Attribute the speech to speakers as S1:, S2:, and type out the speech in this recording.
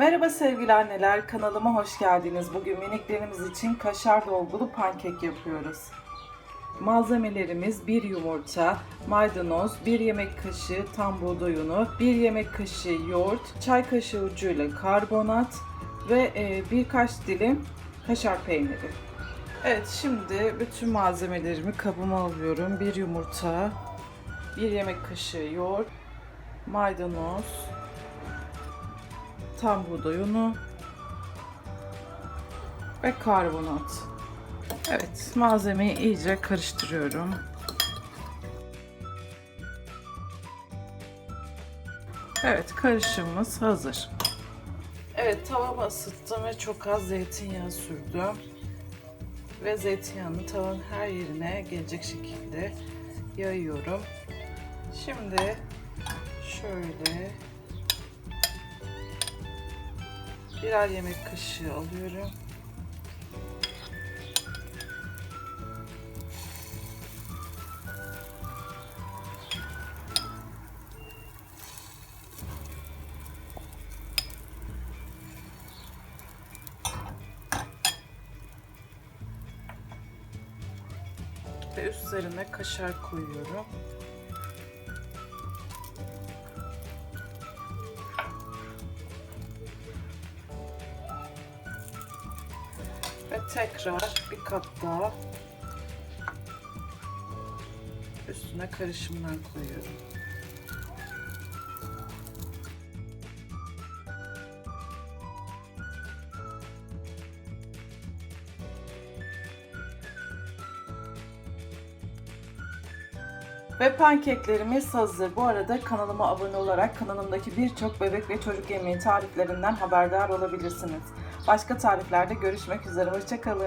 S1: Merhaba sevgili anneler, kanalıma hoş geldiniz. Bugün miniklerimiz için kaşar dolgulu pankek yapıyoruz. Malzemelerimiz 1 yumurta, maydanoz, 1 yemek kaşığı tam buğday unu, 1 yemek kaşığı yoğurt, çay kaşığı ucuyla karbonat ve e, birkaç dilim kaşar peyniri. Evet şimdi bütün malzemelerimi kabıma alıyorum. 1 yumurta, 1 yemek kaşığı yoğurt, maydanoz, tam buğday unu ve karbonat. Evet, malzemeyi iyice karıştırıyorum. Evet, karışımımız hazır. Evet, tavamı ısıttım ve çok az zeytinyağı sürdüm. Ve zeytinyağını tavanın her yerine gelecek şekilde yayıyorum. Şimdi şöyle birer yemek kaşığı alıyorum. Ve üzerine kaşar koyuyorum. Ve tekrar bir kat daha üstüne karışımdan koyuyorum. Ve pankeklerimiz hazır. Bu arada kanalıma abone olarak kanalımdaki birçok bebek ve çocuk yemeği tariflerinden haberdar olabilirsiniz. Başka tariflerde görüşmek üzere. Hoşçakalın.